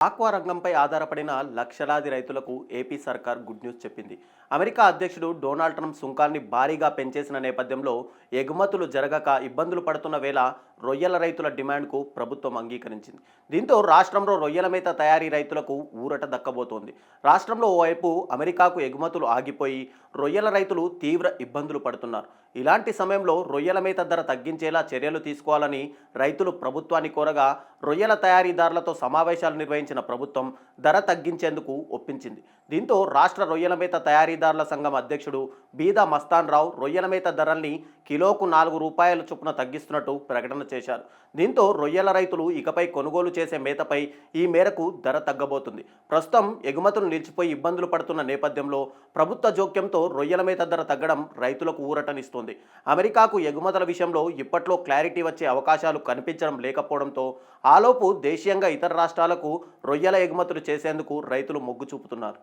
Aqua రంగంపై ఆధారపడిన లక్షలాది రైతులకు ఏపీ సర్కార్ గుడ్ న్యూస్ చెప్పింది. అమెరికా అధ్యక్షుడు డొనాల్డ్ ట్రంప్ సుంకాన్ని భారీగా పెంచేసిన నేపథ్యంలో ఎగుమతులు జరగక ఇబ్బందులు పడుతున్న వేళ రొయ్యల రైతుల డిమాండ్కు ప్రభుత్వం అంగీకరించింది. దీంతో రాష్ట్రంలో రొయ్యల మేత తయారీ రైతులకు ఊరట దక్కబోతోంది. రాష్ట్రంలో ఓవైపు అమెరికాకు ఎగుమతులు ఆగిపోయి రొయ్యల రైతులు తీవ్ర ఇబ్బందులు పడుతున్నారు. ఇలాంటి సమయంలో రొయ్యల మేత ధర తగ్గించేలా చర్యలు తీసుకోవాలని రైతులు ప్రభుత్వాన్ని కోరగా రొయ్యల తయారీదారులతో సమావేశాలు నిర్వహించిన ప్రభుత్వం ధర తగ్గించేందుకు ఒప్పించింది. దీంతో రాష్ట్ర రొయ్యల మేత తయారీదారుల సంఘం అధ్యక్షుడు బీదా మస్తాన్ రావు రొయ్యల మేత ధరల్ని కిలోకు నాలుగు రూపాయల చొప్పున తగ్గిస్తున్నట్టు ప్రకటన చేశారు. దీంతో రొయ్యల రైతులు ఇకపై కొనుగోలు చేసే మేతపై ఈ మేరకు ధర తగ్గబోతుంది. ప్రస్తుతం ఎగుమతులు నిలిచిపోయి ఇబ్బందులు పడుతున్న నేపథ్యంలో ప్రభుత్వ జోక్యంతో రొయ్యల మేత ధర తగ్గడం రైతులకు ఊరటనిస్తుంది. అమెరికాకు ఎగుమతుల విషయంలో ఇప్పట్లో క్లారిటీ వచ్చే అవకాశాలు కనిపించడం లేకపోవడంతో ఆలోపు దేశీయంగా ఇతర రాష్ట్రాలకు రొయ్యల ఎగుమతులు చేసేందుకు రైతులు మొగ్గు చూపుతున్నారు.